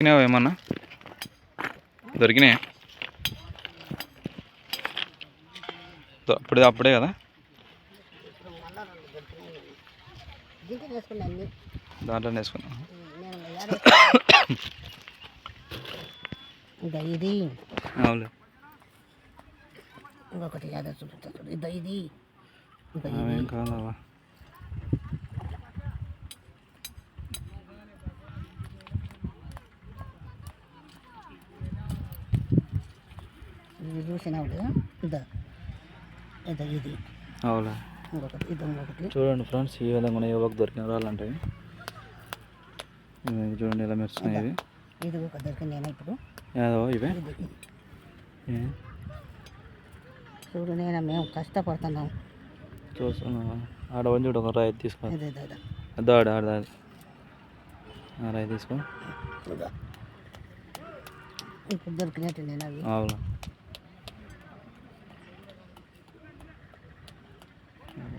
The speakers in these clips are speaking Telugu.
దొరికినావా ఏమన్నా? దొరికినాయా? అప్పుడే అప్పుడే కదా? దీంట్లో వేసుకున్నా ఇది అవును ఇంకొకటి ఏదో చూపిస్తా చూడు. ఇదో ఇది ఇంకా అవేం కాదవా కదా ఇదో. ఇదో ఇది. అవులే ఇంకొకటి ఇదో ఇంకొకటి. చూడండి ఫ్రెండ్స్ ఈ విధంగా ఉన్నాయి యువకు దొరికిన రాళ్ళంటాయి ఇవి చూడండి ఎలా మెరుస్తున్నాయి ఇది. ఒక దొరికింది నేను ఇప్పుడు. ఏదో ఇవే? చూడు నేను మేము కష్టపడుతున్నాం. చూస్తున్నా ఆడ వంచి ఒక రాయి తీసుకో. అదో ఆడ రాయి తీసుకో. ఇప్పుడు దొరికినట్టు నేను అవి. అవును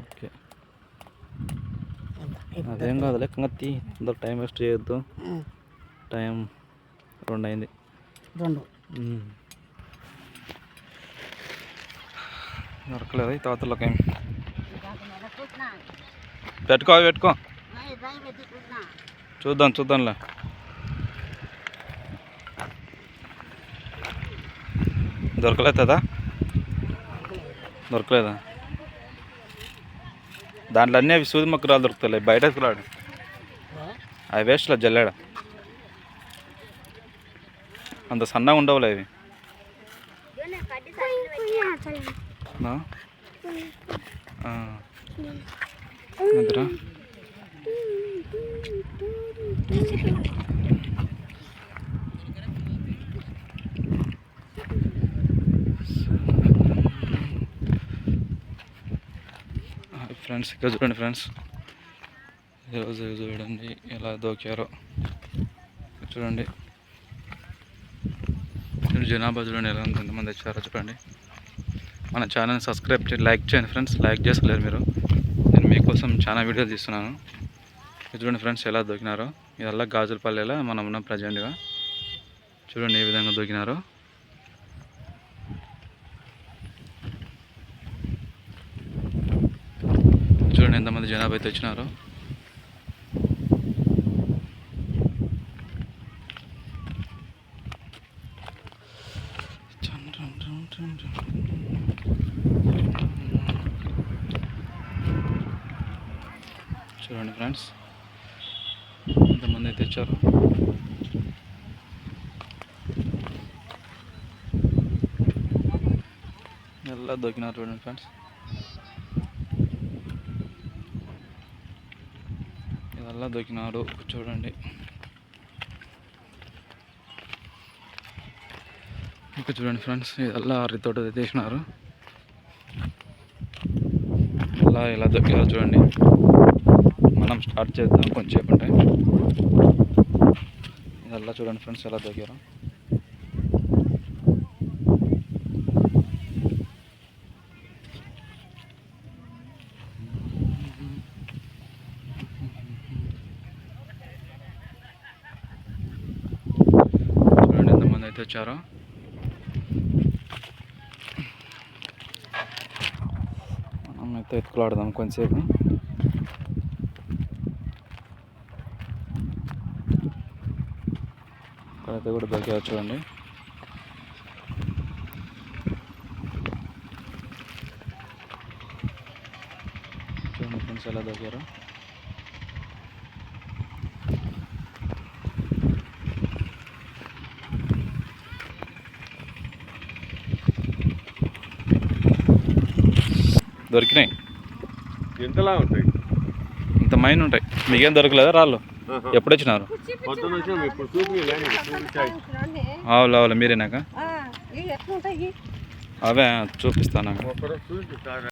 ఓకే ఇదో. ఇప్పుడు అదేం కాదు లెక్క తీ అందరు టైం వేస్ట్ చేయొద్దు. టైం రెండు. అయింది రెండు. దొరకలేదు ఈ తాతలకి ఏం? పెట్టుకో అవి పెట్టుకో. చూద్దాం చూద్దాంలే. దొరకలేదా దొరకలేదా? దాంట్లో అన్నీ అవి సూది మొక్కరాలు దొరుకుతాయి బయటకు రాడు అవి వేస్ట్లో జల్లాడ అంత సన్నగా ఉండవులే అవి నా? ఫ్రెండ్స్ ఇక్కడ చూడండి ఫ్రెండ్స్. ఈరోజు చూడండి ఎలా దోకారో. చూడండి. జనాభా చూడండి ఎలా ఎంతమంది వచ్చారో చూడండి. మన ఛానల్ని సబ్స్క్రైబ్ చేయండి లైక్ చేయండి ఫ్రెండ్స్. లైక్ చేస్తలేరు మీరు. నేను మీకోసం చాలా వీడియోలు తీస్తున్నాను. చూడండి ఫ్రెండ్స్ ఎలా దొరికినారో ఇదల్లా గాజులపల్లెలో మనం ఉన్నాం ప్రజెంట్గా. చూడండి ఏ విధంగా దొరికినారో చూడండి ఎంతమంది జనాభా అయితే వచ్చినారో. చూడండి ఫ్రెండ్స్ ఎంతమంది అయితే వచ్చారు. ఎలా దొక్కినారు చూడండి ఫ్రెండ్స్. ఇదల్లా దొరికినారు చూడండి. ఇంకా చూడండి ఫ్రెండ్స్ ఇదల్లా అర్రితోట తీసినారు ఇలా ఇలా దొరికారు చూడండి. మనం స్టార్ట్ చేద్దాం కొంచెం ఉంటే. ఇదల్లా చూడండి ఫ్రెండ్స్ ఎలా దొరికారు చూడండి ఎంతమంది అయితే వచ్చారో మనం అయితే ఎత్తుకులాడదాం కొంచెంసేపు. ఇక్కడైతే కూడా దొరికారు చూడండి. చూడండి ఫ్రెండ్స్ ఎలా దొరికారు. దొరికినాయి. ఎంతలా ఉంటాయి? ఇంత మైన్ ఉంటాయి. మీకేం దొరకలేదా రాళ్ళు? ఎప్పుడు వచ్చినారు ఆవులు ఆవులు మీరేనాక? అవే చూపిస్తాను.